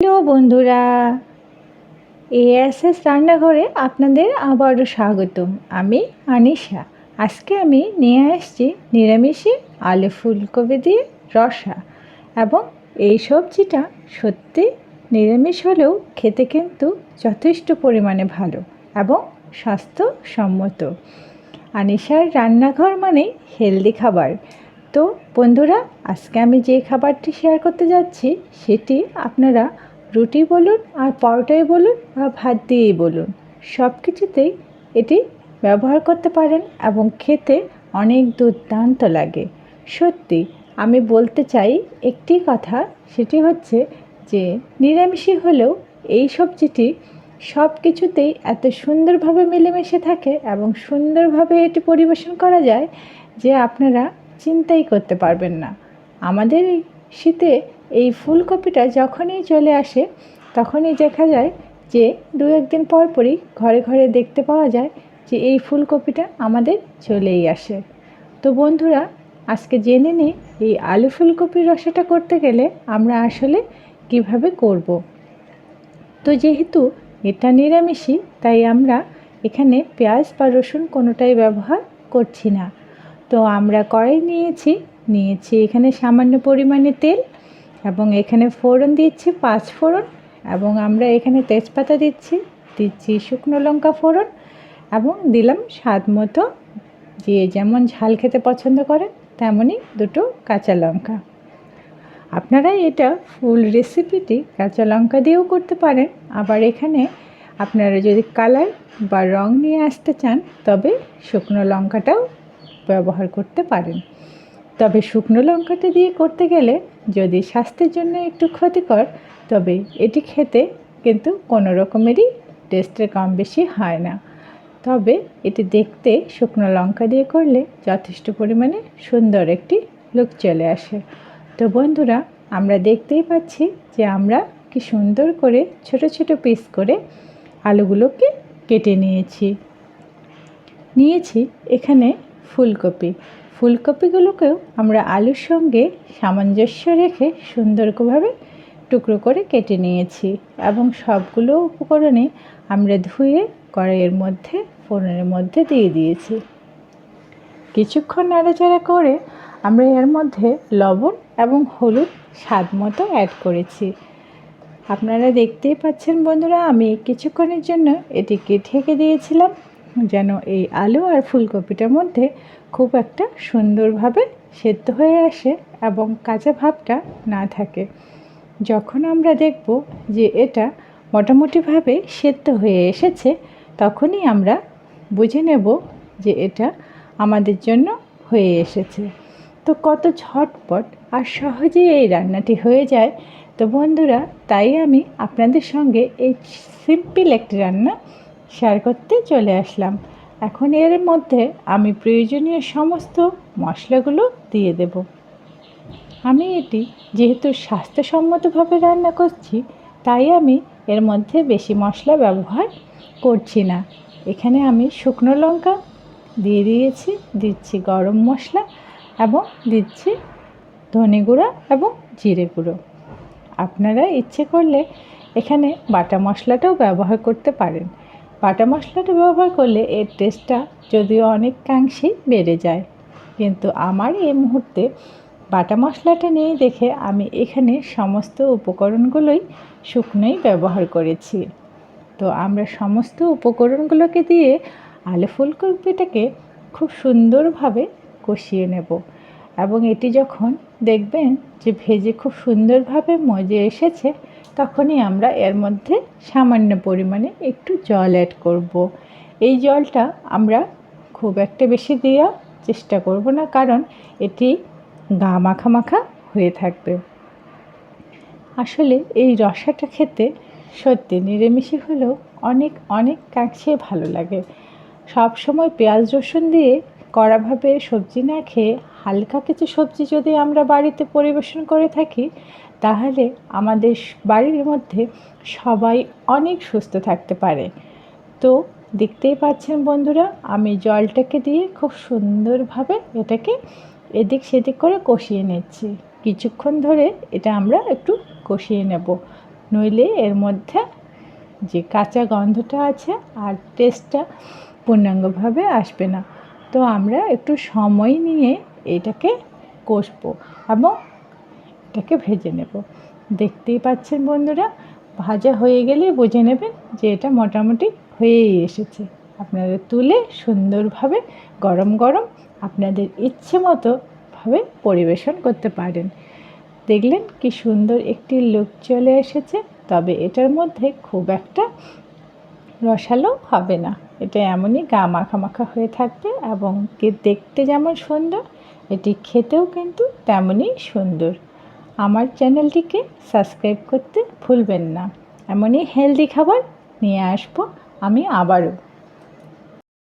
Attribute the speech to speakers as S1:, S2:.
S1: Hello বন্ধুরা ASS রান্নাঘরে আপনাদের আবারও স্বাগতম। আমি আনিশা। আজকে আমি নিয়ে আসছি নিরামিষে আলু ফুলকপি দিয়ে রসা এবং এই সবজিটা সত্যি নিরামিষ হলেও খেতে কিন্তু যথেষ্ট পরিমাণে ভালো এবং স্বাস্থ্যসম্মত। আনিশার রান্নাঘর মানে হেলদি খাবার। তো বন্ধুরা, আজকে আমি যে খাবারটি শেয়ার করতে যাচ্ছি, সেটি আপনারা রুটি বলুন আর পরোটাই বলুন বা ভাত দিয়েই বলুন। সব কিছুতেই এটি ব্যবহার করতে পারেন এবং খেতে অনেক দুর্দান্ত লাগে। সত্যি, আমি বলতে চাই একটি কথা, সেটি হচ্ছে যে, নিরামিষই হলেও এই সবজিটি সব কিছুতেই এত সুন্দরভাবে মিলেমিশে থাকে এবং সুন্দরভাবে এটি পরিবেশন করা যায় যে আপনারা চিন্তাই করতে পারবেন না। আমাদের এই শীতে এই ফুলকপিটা যখনই চলে আসে, তখনই দেখা যায় যে দু একদিন পর পরই ঘরে ঘরে দেখতে পাওয়া যায় যে এই ফুলকপিটা আমাদের চলেই আসে তো বন্ধুরা, আজকে জেনে নিই এই আলু ফুলকপির রসাটা করতে গেলে আমরা আসলে কীভাবে করব। তো যেহেতু এটা নিরামিষই, তাই আমরা এখানে পেঁয়াজ বা রসুন কোনোটাই ব্যবহার করছি না তো আমরা কড়াই নিয়েছি নিয়েছি। এখানে সামান্য পরিমাণে তেল এবং এখানে ফোড়ন দিচ্ছি, পাঁচ ফোড়ন এবং আমরা এখানে তেজপাতা দিচ্ছি দিচ্ছি শুকনো লঙ্কা ফোড়ন এবং দিলাম স্বাদ মতো যে যেমন ঝাল খেতে পছন্দ করেন তেমনই দুটো কাঁচা লঙ্কা। আপনারা এটা ফুল রেসিপিটি কাঁচা লঙ্কা দিয়েও করতে পারেন। আবার এখানে আপনারা যদি কালার বা রং নিয়ে আসতে চান, তবে শুকনো লঙ্কাটাও ব্যবহার করতে পারেন। তবে শুকনো লঙ্কাটা দিয়ে করতে গেলে যদি স্বাস্থ্যের জন্য একটু ক্ষতিকর, তবে এটি খেতে কিন্তু কোনো রকমেরই টেস্টের কম বেশি হয় না। তবে এটি দেখতে শুকনো লঙ্কা দিয়ে করলে যথেষ্ট পরিমাণে সুন্দর একটি লুক চলে আসে। তো বন্ধুরা, আমরা দেখতেই পাচ্ছি যে আমরা কি সুন্দর করে ছোট ছোট পিস করে আলুগুলোকে কেটে নিয়েছি। নিয়েছি এখানে ফুলকপি। ফুলকপিগুলোকেও আমরা আলুর সঙ্গে সামঞ্জস্য রেখে সুন্দরভাবে টুকরো করে কেটে নিয়েছি এবং সবগুলো উপকরণে আমরা ধুয়ে কড়াইয়ের মধ্যে, ফোড়নের মধ্যে দিয়ে দিয়েছি। কিছুক্ষণ নাড়াচাড়া করে আমরা এর মধ্যে লবণ এবং হলুদ স্বাদ মতো অ্যাড করেছি। আপনারা দেখতেই পাচ্ছেন বন্ধুরা, আমি কিছুক্ষণের জন্য এটিকে ঢেকে দিয়েছিলাম। যেন এই আলু আর ফুলকপিটার মধ্যে খুব একটা সুন্দরভাবে সেদ্ধ হয়ে আসে এবং কাঁচা ভাবটা না থাকে। যখন আমরা দেখব যে এটা মোটামুটিভাবে সেদ্ধ হয়ে এসেছে, তখনই আমরা বুঝে নেব যে এটা আমাদের জন্য হয়ে এসেছে। তো কত ঝটপট আর সহজেই এই রান্নাটি হয়ে যায়। তো বন্ধুরা, তাই আমি আপনাদের সঙ্গে এই সিম্পল একটি রান্না শেয়ার করতে চলে আসলাম। এখন এর মধ্যে আমি প্রয়োজনীয় সমস্ত মশলাগুলো দিয়ে দেব। আমি এটি যেহেতু স্বাস্থ্যসম্মতভাবে রান্না করছি, তাই আমি এর মধ্যে বেশি মশলা ব্যবহার করছি না। এখানে আমি শুকনো লঙ্কা দিয়ে দিয়েছি, দিচ্ছি গরম মশলা এবং দিচ্ছি ধনে গুঁড়া এবং জিরে গুঁড়ো। আপনারা ইচ্ছে করলে এখানে বাটা মশলাটাও ব্যবহার করতে পারেন। বাটা মশলাটা ব্যবহার করলে এর টেস্টটা যদিও অনেকাংশেই বেড়ে যায়। কিন্তু আমার এই মুহূর্তে বাটা মশলাটা নেই দেখে আমি এখানে সমস্ত উপকরণগুলোই শুকনোই ব্যবহার করেছি। তো আমরা সমস্ত উপকরণগুলোকে দিয়ে আলু ফুলকপিটাকে খুব সুন্দরভাবে কষিয়ে নেব এবং এটি যখন দেখবেন যে ভেজে খুব সুন্দরভাবে মজে এসেছে তখনই আমরা এর মধ্যে সামান্য পরিমাণে একটু জল অ্যাড করব। এই জলটা আমরা খুব একটা বেশি দেওয়ার চেষ্টা করব না, কারণ এটি গা মাখা মাখা হয়ে থাকবে আসলে এই রসাটা খেতে সত্যি নিরামিষি হলেও অনেক অনেক কাছে ভালো লাগে সব সময় পেঁয়াজ রসুন দিয়ে কড়াভাবে সবজি না খেয়ে হালকা কিছু সবজি যদি আমরা বাড়িতে পরিবেশন করে থাকি তাহলে আমাদের বাড়ির মধ্যে সবাই অনেক সুস্থ থাকতে পারে। তো দেখতেই পাচ্ছেন বন্ধুরা, আমি জলটাকে দিয়ে খুব সুন্দরভাবে এটাকে এদিক সেদিক করে কষিয়ে নিচ্ছি। কিছুক্ষণ ধরে এটা আমরা একটু কষিয়ে নেব। নইলে এর মধ্যে যে কাঁচা গন্ধটা আছে আর টেস্টটা পূর্ণাঙ্গভাবে আসবে না। তো আমরা একটু সময় নিয়ে এটাকে কষবো এবং এটাকে ভেজে নেব। দেখতেই পাচ্ছেন বন্ধুরা, ভাজা হয়ে গেলে বুঝে নেবেন যে এটা মোটামুটি হয়েই এসেছে। আপনারা তুলে সুন্দরভাবে গরম গরম আপনাদের ইচ্ছে মতো ভাবে পরিবেশন করতে পারেন। দেখলেন কি সুন্দর একটি লুক চলে এসেছে, তবে এটার মধ্যে খুব একটা রসালো হবে না। এটা এমনই গা মাখা মাখা হয়ে থাকবে এবং কে দেখতে যেমন সুন্দর, এটি খেতেও কিন্তু তেমনই সুন্দর। আমার চ্যানেলটিকে সাবস্ক্রাইব করতে ভুলবেন না। এমনই হেলদি খাবার নিয়ে আসব আমি আবারও।